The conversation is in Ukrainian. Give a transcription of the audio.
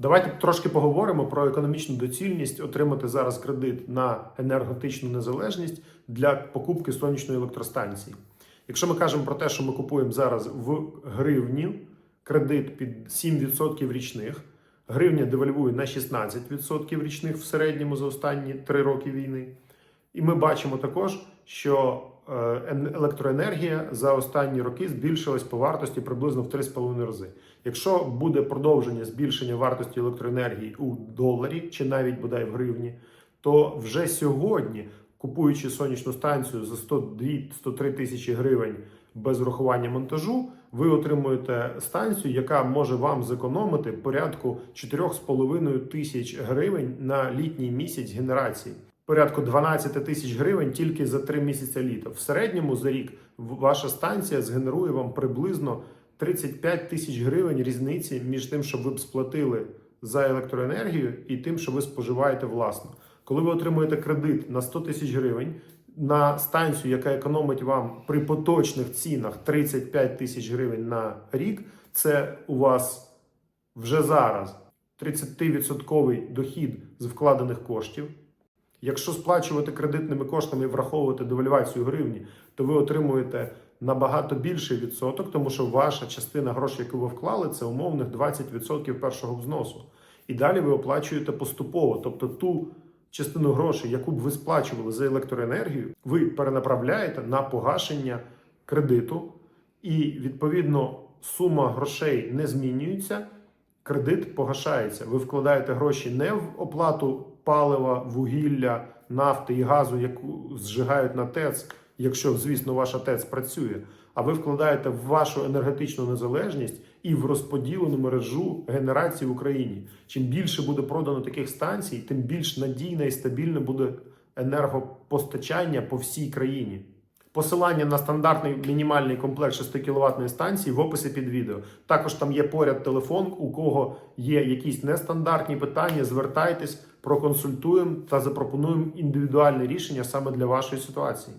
Давайте трошки поговоримо про економічну доцільність отримати зараз кредит на енергетичну незалежність для покупки сонячної електростанції. Якщо ми кажемо про те, що ми купуємо зараз в гривні кредит під 7% річних, гривня девальвує на 16% річних в середньому за останні 3 роки війни. І ми бачимо також, що електроенергія за останні роки збільшилась по вартості приблизно в 3,5 рази. Якщо буде продовження збільшення вартості електроенергії у доларі чи навіть бодай в гривні, то вже сьогодні, купуючи сонячну станцію за 102-103 тисячі гривень без врахування монтажу, ви отримуєте станцію, яка може вам зекономити порядку 4,5 тисяч гривень на літній місяць генерації. Порядку 12 тисяч гривень тільки за 3 місяці літа. В середньому за рік ваша станція згенерує вам приблизно 35 тисяч гривень різниці між тим, що ви б сплатили за електроенергію, і тим, що ви споживаєте власно. Коли ви отримуєте кредит на 100 тисяч гривень на станцію, яка економить вам при поточних цінах 35 тисяч гривень на рік, це у вас вже зараз 30% дохід з вкладених коштів. Якщо сплачувати кредитними коштами і враховувати девальвацію гривні, то ви отримуєте набагато більший відсоток, тому що ваша частина грошей, яку ви вклали, це умовних 20% першого взносу. І далі ви оплачуєте поступово, тобто ту частину грошей, яку б ви сплачували за електроенергію, ви перенаправляєте на погашення кредиту, і відповідно сума грошей не змінюється. Кредит погашається. Ви вкладаєте гроші не в оплату палива, вугілля, нафти і газу, яку зжигають на ТЕЦ, якщо, звісно, ваша ТЕЦ працює. А ви вкладаєте в вашу енергетичну незалежність і в розподілену мережу генерації в Україні. Чим більше буде продано таких станцій, тим більш надійне і стабільне буде енергопостачання по всій країні. Посилання на стандартний мінімальний комплект 6 кВт станції в описі під відео. Також там є поряд телефон. У кого є якісь нестандартні питання, звертайтесь, проконсультуємо та запропонуємо індивідуальне рішення саме для вашої ситуації.